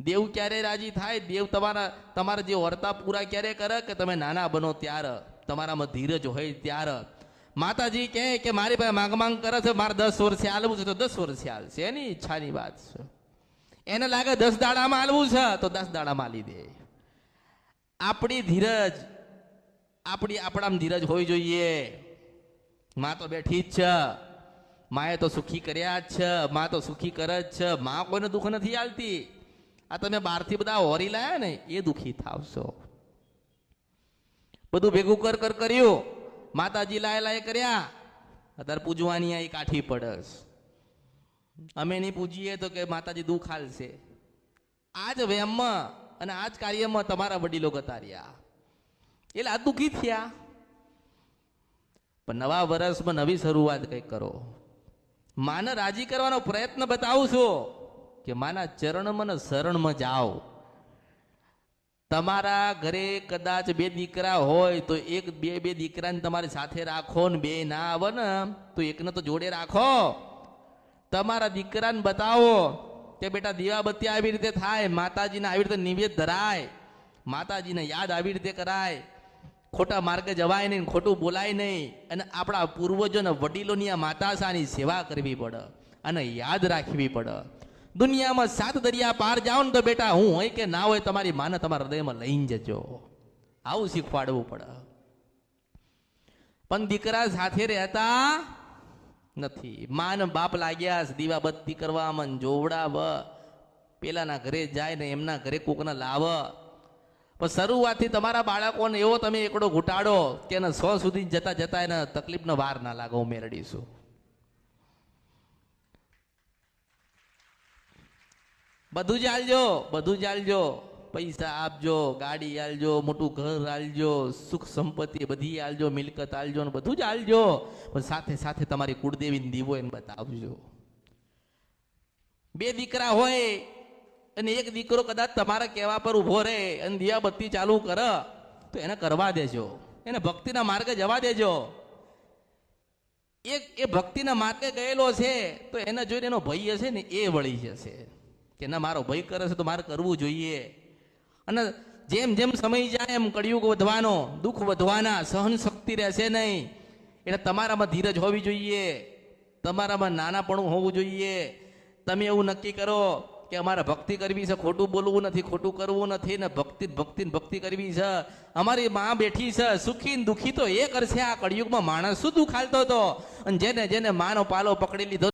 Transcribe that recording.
દેવ ક્યારે રાજી થાય? દેવ તમારા તમારા જે વર્તા પૂરા ક્યારે કરે કે તમે નાના બનો ત્યારે? તમારામાં ધીરજ હોય ત્યારે. માતાજી કહે કે મારી પાસે માંગ માંગ કરે છે, મારે દસ વર્ષે હાલવું છે, તો દસ વર્ષે હાલશે. એની ઈચ્છાની વાત છે. એને લાગે દસ દાડામાં હાલવું છે, તો દસ દાડામાં હાલી દે. આપણી ધીરજ, આપણી, આપણામાં ધીરજ હોવી જોઈએ. માં તો બેઠી જ છે. માએ તો સુખી કર્યા જ છે, માં તો સુખી કરે જ છે. માં કોઈને દુઃખ નથી આલતી આ તમે બહારથી બધા હોરી લાયા ને, એ દુઃખી થાવશો. બધું ભેગું કર કર કર્યું. માતાજી લાય લાય કર્યા. અત્યારે પૂજવાની આ કાઠી પડસ. અમે નહીં પૂજીએ તો કે માતાજી દુઃખ હાલશે. આ જ વહેમમાં અને આ જ કાર્યમાં તમારા વડીલો ગતાર્યા. એટલે આ દુઃખી થયા. પણ નવા વર્ષમાં નવી શરૂઆત કંઈક કરો. માને રાજી કરવાનો પ્રયત્ન બતાવું છું. કે માના ચરણમાં શરણમાં જાઓ તમારા ઘરે કદાચ બે દીકરા હોય તો એક બે બે દીકરાને તમારી સાથે રાખો ને બે ના આવે ને, તો એકને તો જોડે રાખો. તમારા દીકરાને બતાવો કે બેટા દીવાબત્તી આવી રીતે થાય, માતાજીને આવી રીતે નિવેદ ધરાય, માતાજીને યાદ આવી રીતે કરાય. ખોટા માર્ગે જવાય નહીં ખોટું બોલાય નહીં. અને આપણા પૂર્વજોને વડીલોની આ માતાશાની સેવા કરવી પડે અને યાદ રાખવી પડે. દુનિયામાં સાત દરિયા પાર જાઓ ને તો બેટા, હું હોય કે ના હોય તમારી માને તમારા હૃદયમાં લઈને જજો. આવું શીખવાડવું પડે. પણ દીકરા સાથે રહેતા નથી. માન બાપ લાગ્યા દીવા બત્તી કરવા મન જોવડાવ. પેલાના ઘરે જાય ને એમના ઘરે કોકને લાવ. પણ શરૂઆતથી તમારા બાળકોને એવો તમે એકડો ઘૂંટાડો કે એને સો સુધી જતા જતા એને તકલીફનો વાર ના લાગો મેળડીશું બધું જ આલજો બધું જ આલજો પૈસા આપજો, ગાડી આલજો, મોટું ઘર આલજો, સુખ સંપત્તિ બધી આલજો, મિલકત આલજો ને બધું જ આલજો. પણ સાથે સાથે તમારી કુળદેવીને દીવો એને બતાવજો. બે દીકરા હોય અને એક દીકરો કદાચ તમારા કહેવા પર ઊભો રહે અને દિયા બત્તી ચાલુ કર, તો એને કરવા દેજો. એને ભક્તિના માર્ગે જવા દેજો. એક એ ભક્તિના માર્ગે ગયેલો છે, તો એને જોઈને એનો ભય હશે ને એ વળી જશે. કે ના, મારો ભય કરે છે તો મારે કરવું જોઈએ. અને જેમ જેમ સમય જાય એમ કળિયુગ વધવાનો, દુઃખ વધવાના સહન શક્તિ રહેશે નહીં. એટલે તમારામાં ધીરજ હોવી જોઈએ. તમારામાં નાનાપણું હોવું જોઈએ. તમે એવું નક્કી કરો કે અમારે ભક્તિ કરવી છે, ખોટું બોલવું નથી, ખોટું કરવું નથી, ને ભક્તિ ભક્તિ ભક્તિ કરવી છે. અમારી માં બેઠી છે, સુખી દુખી તો એ કરશે આ કળિયુગમાં. માણસ શું દુઃખ હાલતો હતો? અને જેને જેને માનો પાલો પકડી લીધો